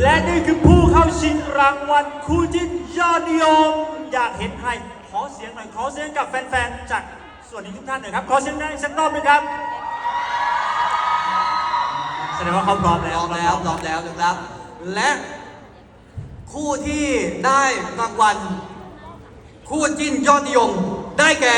และนี่คือผู้เข้าชิงรางวัลคู่จิ้นยอดนิยม อยากเห็นใคร ขอเสียงหน่อย ขอเสียงกับแฟนๆ จากส่วนนี้ทุกท่านหน่อยครับ ขอเสียงได้สักรอบหนึงครับ แสดงว่าเขาพร้อมแล้วร้อมแล้วพร้อมแล้วนะครับ และคู่ที่ได้รางวัล คู่จิ้นยอดนิยม ได้แก่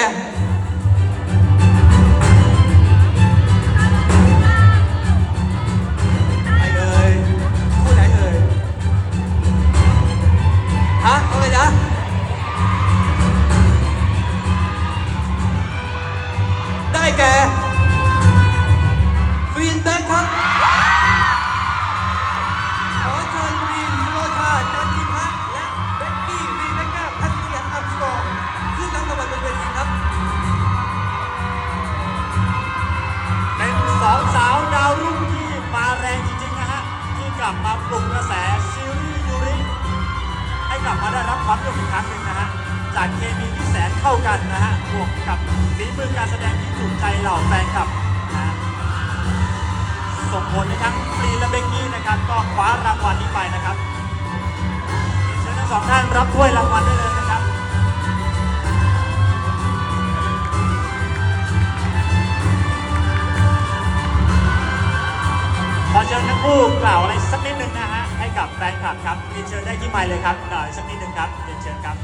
ลับมาปลุกกระแสซีรีส์ยูริให้กลับมาได้รับความนิยมอีกครั้งหนึ่งนะฮะ จากเคมีที่แสนเข้ากันนะฮะ บวกกับฝีมือการแสดงที่ถูกใจเหล่าแฟนคลับนะฮะส่งผลในทั้งฟรีและเบกกี้นะครับ ก็คว้ารางวัลนี้ไปนะครับเชิญทั้งสองท่านรับถ้วยรางวัลได้เลยูกล่าวอะไรสักนิดหนึ่งนะฮะให้กับแฟนคลับครับเรียนเชิญได้ที่ไมค์เลยครับกล่าวสักนิดหนึ่งครับเรียนเชิญครับ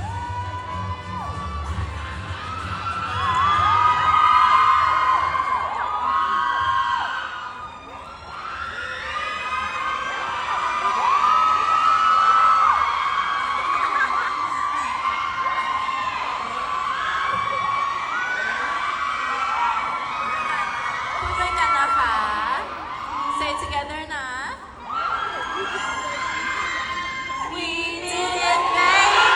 พูดด้วยกันนะคะ say together นะ we did it baby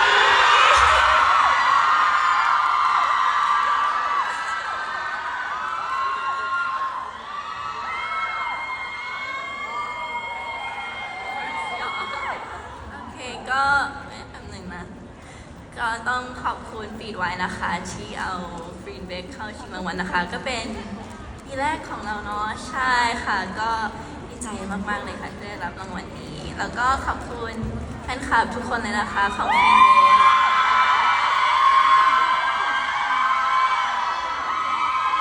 โอเค ก็แบบหนึ่งนะ ก็ต้องขอบคุณฟีดไว้นะคะ ที่เอาฟรีนเบคเข้าชิงรางวัลนะคะ ก็เป็นปีแรกของเราเนาะใช่ค่ะ ก็ดีใจมากๆเลยค่ะที่ได้รับรางวัลนี้ แล้วก็ขอบคุณแฟนคลับทุกคนเลยนะคะ ของฟรีนเบ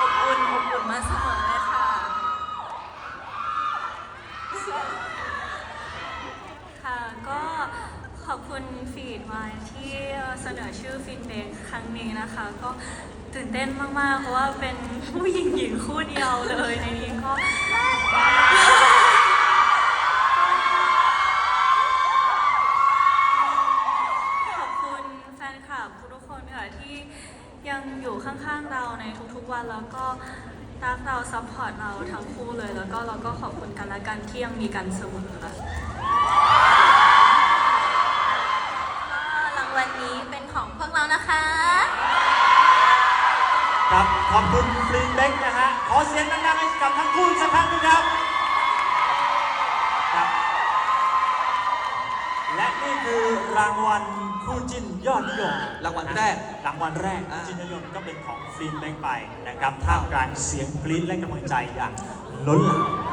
คบอุ่นอบอุ่นมาเสมอเลยค่ะ ค่ะก็ขอบคุณ ฟีดมาที่เสนอชื่อฟีดเบคครั้งนี้นะคะ ก็ตื่นเต้นมาก ๆ เพราะว่าเป็นผู้หญิงหญิงคู่เดียวเลยในนี้ก็ขอบคุณแฟนคลับทุกคนค่ะที่ยังอยู่ข้าง ๆ เราในทุก ๆ วันแล้วก็รักเราซัพพอร์ตเราทั้งคู่เลย แล้วก็เราก็ขอบคุณกันและกันที่ยังมีกันเสมอค่ะ สียงดังๆให้กับทั้งคู่อีกสักครั้งหนึงครับครับ และนี่คือรางวัลคู่จิ้นยอดนิยมรางวัลแรกรางวัลแรกอ่า คู่จิ้นยอดนิยมก็เป็นของฟรีนเบกไปนะครับท่ามกลางเสียงกรี๊ดและกำลังใจอย่างล้นหลาม